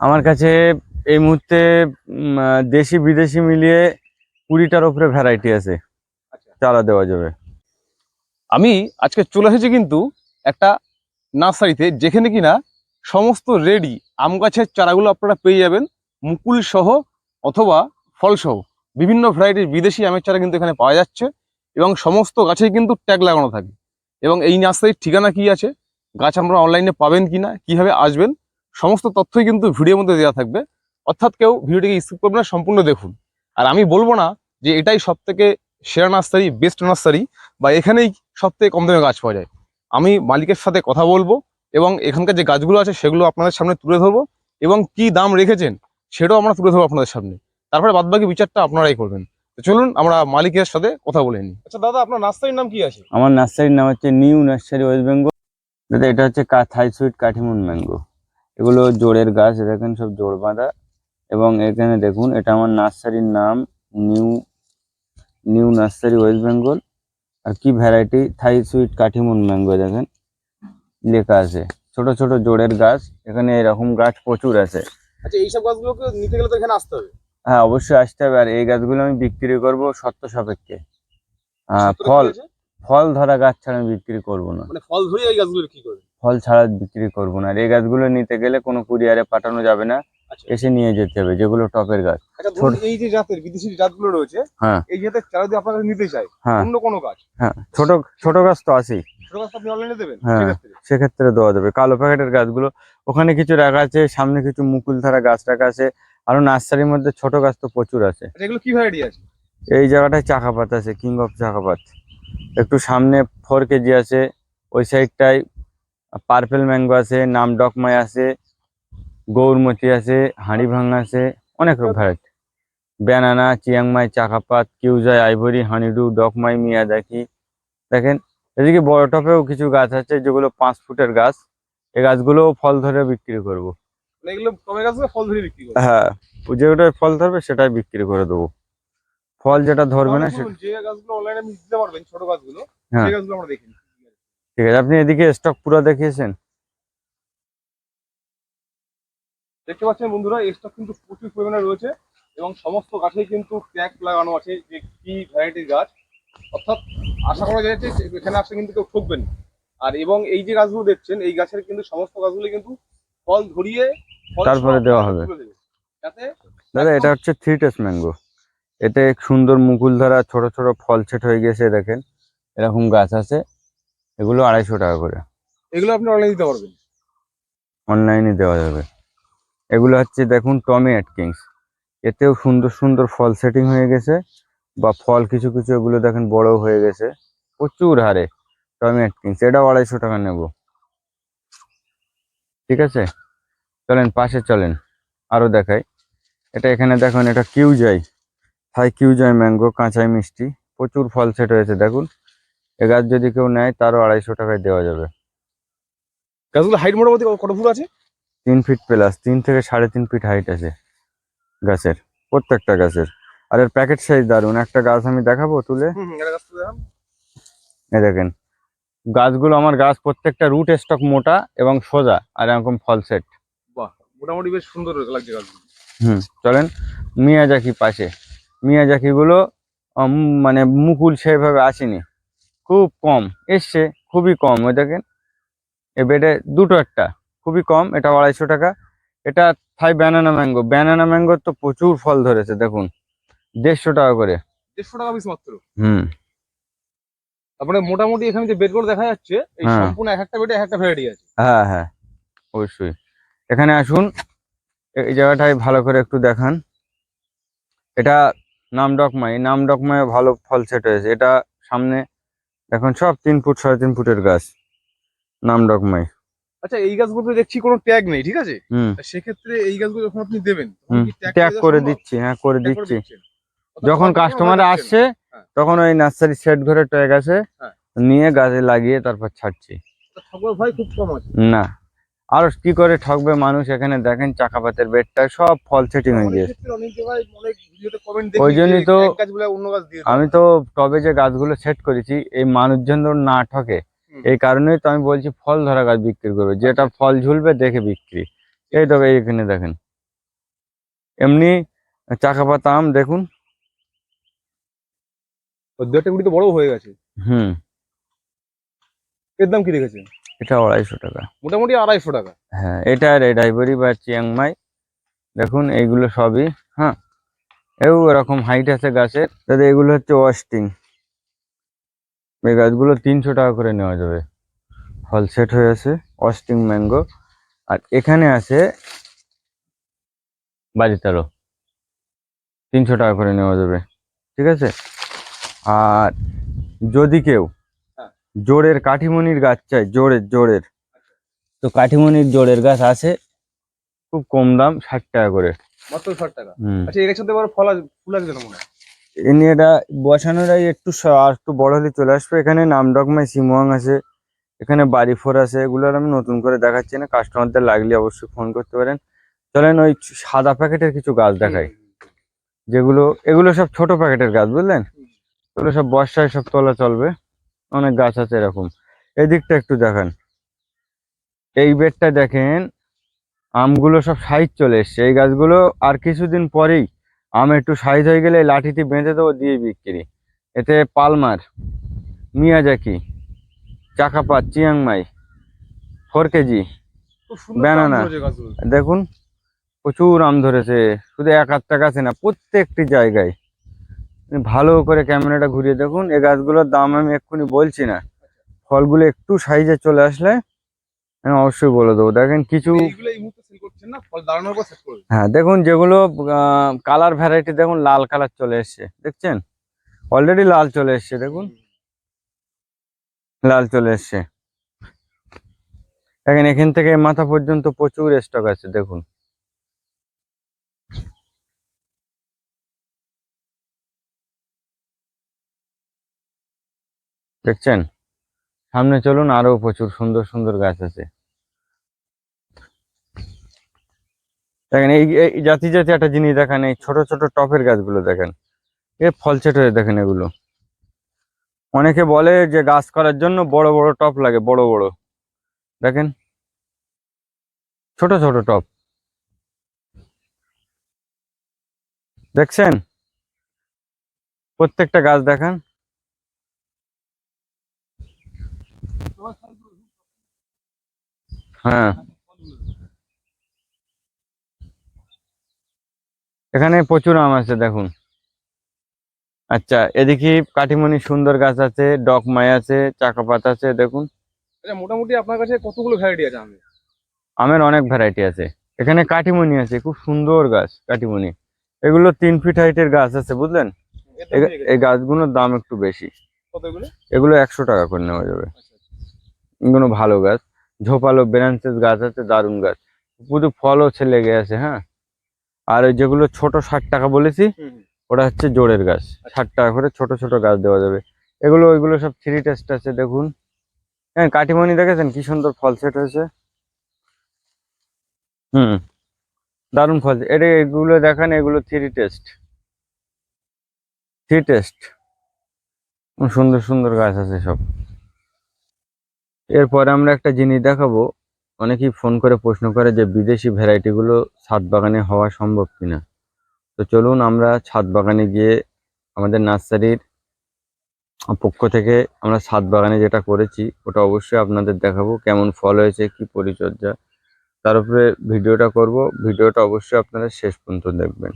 আমার কাছে এই মুহূর্তে দেশি বিদেশি মিলিয়ে কুড়িটার উপরে ভ্যারাইটি আছে। আচ্ছা। চারা দেওয়া যাবে। আমি আজকে চলে এসেছি কিন্তু একটা নার্সারিতে যেখানে কিনা সমস্ত রেডি আম গাছের চারাগুলো আপনারা পেয়ে যাবেন মুকুল সহ অথবা ফলসহ বিভিন্ন ভ্যারাইটির বিদেশি আমের চারা কিন্তু এখানে পাওয়া যাচ্ছে এবং সমস্ত গাছেই কিন্তু ট্যাগ লাগানো থাকে। এবং এই নার্সারির ঠিকানা কি আছে? গাছ আমরা অনলাইনে পাবেন কিনা? কীভাবে আসবেন? সমস্ত তথ্যই কিন্তু ভিডিওর মধ্যে দেওয়া থাকবে। অর্থাৎ কেউ ভিডিওটিকে স্কিপ করবেন না সম্পূর্ণ দেখুন। আর আমি বলব না যে এটাই সব থেকে সেরা নার্সারি বেস্ট নার্সারি বা এখানেই সব থেকে কম দামে গাছ পাওয়া যায়। আমি মালিকের সাথে কথা বলব এবং এখানকার যে গাছগুলো আছে সেগুলো আপনাদের সামনে তুলে ধরবো এবং কি দাম রেখেছেন সেটাও আমরা তুলে ধরবো আপনাদের সামনে। তারপরে বাদবাকি বিচারটা আপনারাই করবেন। তো চলুন আমরা মালিকের সাথে কথা বলে নিই। আচ্ছা দাদা আপনার নার্সারির নাম কি আছে? আমার নার্সারির নাম হচ্ছে নিউ নার্সারি ওয়েস্ট বেঙ্গল। দাদা এটা হচ্ছে থাই সুইট কাঠিমুন ম্যাঙ্গো। এগুলো জোড়ের গাছ দেখেন সব জোর বাঁধা। এবং এখানে দেখুন এটা আমার নার্সারির নাম new new nursery West Bengal. আর কি variety? Thai sweet Kathimon mango দেখেন। লেখা আছে ছোট ছোট জোড়ের গাছ এখানে এরকম গাছ প্রচুর আছে। আচ্ছা এইসব গাছগুলোকে নিতে গেলে তো এখানে আসতে হবে। হ্যাঁ অবশ্যই আসতে হবে। আর এই গাছগুলো আমি বিক্রি করব সত্য সাপেক্ষে। আহ, ফল ফল ধরা গাছ ছাড়া আমি বিক্রি করব না। মানে ফল ধরে এই গাছগুলো কি করবে? ফল ছাড়া বিক্রি করব না। আর এই গাছগুলো নিতে গেলে কোনো কুরিয়ারে পাঠানো যাবে না। আচ্ছা। এসে নিয়ে যেতে হবে যেগুলো টপের গাছ। আচ্ছা এই যে জাতের বিদেশি জাতগুলো রয়েছে হ্যাঁ। এই জাতের চারা যদি আপনারা নিতে চাই হ্যাঁ। অন্য কোনো গাছ? হ্যাঁ ছোট ছোট গাছ তো আছেই। হ্যাঁ। সেক্ষেত্রে? দেওয়া যাবে। কালো প্যাকেটের গাছগুলো ওখানে কিছু রাখা আছে সামনে কিছু মুকুল ধারা গাছ রাখা আছে আরও নার্সারির মধ্যে ছোট গাছ তো প্রচুর আছে। আচ্ছা এগুলো কি ভ্যারাইটি আছে? এই জায়গাটায় চাকাপাত আছে কিং অফ চাকাপাত একটু সামনে ফোর কেজি আছে ওই সাইডটায় পার্পেল ম্যাঙ্গো আছে নাম ডকমাই আছে গৌরমতি আছে হাঁড়ি ভাঙা আছে অনেক ভ্যারাইটি ব্যানানা চিয়াংমাই চাকাপাত কিউজাই আইভরি হানিডু ডকমাই মিয়া দেখি দেখেন এদিকে বড় টপেও কিছু গাছ আছে যেগুলো পাঁচ ফুটের গাছ। এই গাছগুলোও ফল ধরে বিক্রি করব। মানে গাছগুলো হ্যাঁ যেটা ফল ধরবে সেটাই বিক্রি করে দেবো। ফল যেটা ধরবে না সেটা গাছগুলো অনলাইনে দিতে পারবেন ছোট গাছগুলো। হ্যাঁ। গাছগুলো আমরা দেখি ঠিক আছে আপনি এদিকে স্টক পুরো দেখিয়েছেন। দেখতে পাচ্ছেন বন্ধুরা এই স্টক কিন্তু প্রচুর পরিমাণে রয়েছে এবং সমস্ত গাছেই কিন্তু ট্যাগ লাগানো আছে যে কি ভ্যারাইটির গাছ। অর্থাৎ আশা করা যায় যে এখানে আসলে কিন্তু কেউ ঠকবেন। আর এবং এই যে গাছগুলো দেখছেন এই গাছের কিন্তু সমস্ত গাছগুলো কিন্তু ফল ধরিয়ে তারপরে দেওয়া হবে। দাদা এটা হচ্ছে থ্রি টেস ম্যাঙ্গো এতে সুন্দর মুকুল ধরা ছোট ছোট ফল ছেট হয়ে গেছে দেখেন। এরকম গাছ আছে। এগুলো আড়াইশো টাকা করে। এগুলো আপনি অনলাইনে দিতে পারবেন। অনলাইনে দেওয়া যাবে। এগুলো হচ্ছে দেখুন টমি অ্যাটকিংস এতেও সুন্দর সুন্দর ফল সেটিং হয়ে গেছে বা ফল কিছু কিছু এগুলো দেখেন বড় হয়ে গেছে। প্রচুর হারে টমি অ্যাটকিংস এটাও আড়াইশো টাকা নেব। ঠিক আছে? চলেন পাশে চলেন। আরও দেখাই। এটা এখানে দেখুন এটা কিউ যাই থাই কিউ যাই ম্যাঙ্গো কাঁচাই মিষ্টি। প্রচুর ফল সেট হয়েছে দেখুন। এ গাছ যদি কেউ নেয় তারও আড়াইশো টাকায় দেওয়া যাবে। গাছগুলো হাইট মোটামুটি কত ফুট আছে? তিন ফিট প্লাস তিন থেকে সাড়ে তিন ফিট হাইট আছে গাছের প্রত্যেকটা গাছের। আর এর প্যাকেট সাইজ দারুণ একটা গাছ আমি দেখাবো তুলে? গাছটা দেখান। গাছগুলো আমার গাছ প্রত্যেকটা রুট স্টক মোটা এবং সোজা আর এরকম ফল সেট বাহ মোটামুটি বেশ সুন্দর লাগছে গাছগুলো। হুম চলেন মিয়াজাকি পাশে। মিয়াজাকিগুলো মানে মুকুল সেভাবে আসেনি। খুব কম এসছে খুবই কম ওই দেখেন। এ বেডে দুটো একটা খুবই কম এটা আড়াইশো টাকা। এটা Thai banana mango banana mango তো প্রচুর ফল ধরেছে দেখুন। দেড়শো টাকা করে। দেড়শো টাকা পিস মাত্র? হুম। তারপরে মোটামুটি এখানে যে বেডগুলো দেখা যাচ্ছে এই হ্যাঁ। সম্পূর্ণ এক একটা বেডে এক একটা ভ্যারাইটি আছে। হ্যাঁ হ্যাঁ। অবশ্যই। এখানে আসুন এই জায়গাটায় ভালো করে একটু দেখান। এটা নাম ডকমাই নাম ডকমাই ভালো ফল সেট হয়েছে। এটা সামনে দেখুন সব তিন ফুট সাড়ে তিন ফুটের গাছ। নাম ডকমাই আচ্ছা এই গাছগুলোতে দেখছি কোনো ট্যাগ নেই ঠিক আছে? হুম। সেক্ষেত্রে এই গাছগুলো যখন আপনি দেবেন tag ট্যাগ করে দিচ্ছি হ্যাঁ করে দিচ্ছি। যখন কাস্টমার আসছে হ্যাঁ। তখন ওই নার্সারি সেট ঘরে ট্যাগ আছে হ্যাঁ। নিয়ে গাছে লাগিয়ে তারপর ছাড়ছি। ঠকবার খুব কম আছে না। আর কি করে ঠকবে মানুষ? এখানে দেখেন চাকাপাতের বেডটা সব ফল সেটিং হয়ে গিয়েছে। ওই জন্যই তো- আমি তো টবে যে গাছগুলো সেট করেছি এই মানুষজন না ঠকে। এই কারণেই তো আমি বলছি ফল ধরা গাছ বিক্রি করবে। যেটা ফল ঝুলবে দেখে বিক্রি। এই তবে এইখানে দেখেন। এমনি চাকা পাতা আম দেখুন। তো বড় হয়ে গেছে। হুম। এর দাম কি রেখেছেন এটা আড়াইশো টাকা। মোটামুটি আড়াইশো টাকা। হ্যাঁ এটা রেড আইভরি বা চিয়াংমাই দেখুন এইগুলো সবই হ্যাঁ। এও এরকম হাইট আছে গাছের তাতে এগুলো হচ্ছে ওয়াস্টিং এই গাছগুলো তিনশো টাকা করে নেওয়া যাবে। ফল সেট হয়ে আছে ওয়াস্টিং ম্যাঙ্গো আর এখানে আছে বাজিতারো তিনশো টাকা করে নেওয়া যাবে ঠিক আছে? আর যদি কেউ। জোরের কাঠিমনির গাছ চাই জোরের জোরের। তো কাঠিমনির জোরের গাছ আছে খুব কম দাম ষাট টাকা করে। মাত্র ষাট টাকা? আচ্ছা এর সাথে আবার ফল ফুল আছে কেন মনে হয়? এমনি এটা একটু আর একটু বড় হলে চলে আসবে। এখানে নামডকমাই সিমোয়াং আছে এখানে বাড়ি ফোর আছে এগুলোর আমি নতুন করে দেখাচ্ছি না। কাস্টমারদের লাগলে অবশ্যই ফোন করতে পারেন। চলেন ওই সাদা প্যাকেটের কিছু গাছ দেখাই। যেগুলো এগুলো সব ছোট প্যাকেটের গাছ বুঝলেন? এগুলো সব বর্ষায় সব তোলা চলবে। অনেক গাছ আছে এরকম। এদিকটা একটু দেখেন। এই বেডটা দেখেন আমগুলো সব সাইজ চলে এসছে। এই গাছগুলো আর কিছুদিন পরেই আম একটু সাইজ হয়ে গেলে লাঠিটি বেঁধে দেবো দিয়ে বিক্রি। এতে Palmer Miyazaki চাকাপাত Chiang Mai four KG গাছগুলো। দেখুন প্রচুর আম ধরেছে। শুধু এক আধটা গাছে না প্রত্যেকটি জায়গায়। ভালো করে ক্যামেরাটা ঘুরিয়ে দেখুন। এই গাছগুলোর দাম আমি এক্ষুনি বলছি না। ফলগুলো একটু সাইজে চলে আসলে আমি অবশ্যই বলে দেবো। দেখেন কিছু হ্যাঁ দেখুন যেগুলো কালার ভ্যারাইটি দেখুন লাল কালার চলে এসছে। দেখছেন? অলরেডি লাল চলে এসছে দেখুন। লাল চলে এসছে। দেখেন এখান থেকে মাথা পর্যন্ত প্রচুর স্টক আছে দেখুন। দেখছেন? সামনে চলুন, আরও প্রচুর সুন্দর সুন্দর গাছ আছে। দেখেন, এই জাতি জাতি একটা জিনিস দেখেন, এই ছোট ছোট টপের গাছগুলো দেখেন। এ ফল ছেট হয়ে দেখেন এগুলো। অনেকে বলে যে গাছ করার জন্য বড় বড় টপ লাগে, বড় বড়। দেখেন, ছোট ছোট টপ। দেখছেন? প্রত্যেকটা গাছ দেখেন হ্যাঁ। এখানে প্রচুর আম আছে দেখুন। আচ্ছা এদিকে কাঠিমণি সুন্দর গাছ আছে ডকমাই আছে চাকাপাত আছে দেখুন। আচ্ছা মোটামুটি আপনার কাছে কতগুলো ভ্যারাইটি আছে আমের? আমের অনেক ভ্যারাইটি আছে। এখানে কাঠিমণি আছে খুব সুন্দর গাছ কাঠিমণি। এগুলো তিন ফিট হাইটের গাছ আছে বুঝলেন? এই গাছগুলোর দাম একটু বেশি। এগুলো একশো টাকা করে নেওয়া যাবে। এগুলো ভালো গাছ। ঝোপালো ব্রাঞ্চেস গাছ আছে দারুণ গাছ। শুধু ফলও ছেলে গেছে হ্যাঁ? আর ওই যেগুলো ছোট ষাট টাকা বলেছি। ওটা হচ্ছে জোরের গাছ। ষাট টাকা করে ছোট ছোট গাছ দেওয়া যাবে। এগুলো ওইগুলো সব থ্রি টেস্ট আছে দেখুন। হ্যাঁ কাঠিমণি দেখেছেন? কি সুন্দর ফল সেট হয়েছে। হুম দারুণ ফল। এটা এগুলো দেখান এগুলো থ্রি টেস্ট। Three test. সুন্দর সুন্দর গাছ আছে সব। এরপরে আমরা একটা জিনিস দেখাবো। অনেকেই ফোন করে প্রশ্ন করে যে বিদেশি ভ্যারাইটিগুলো ছাদ বাগানে হওয়া সম্ভব কিনা? তো চলুন আমরা ছাদ বাগানে গিয়ে আমাদের নার্সারির পক্ষ থেকে আমরা ছাদ বাগানে যেটা করেছি, ওটা অবশ্যই আপনাদের দেখাবো, কেমন ফল হয়েছে, কি পরিচর্যা। তার উপরে ভিডিওটা করব, ভিডিওটা অবশ্যই আপনারা শেষ পর্যন্ত দেখবেন।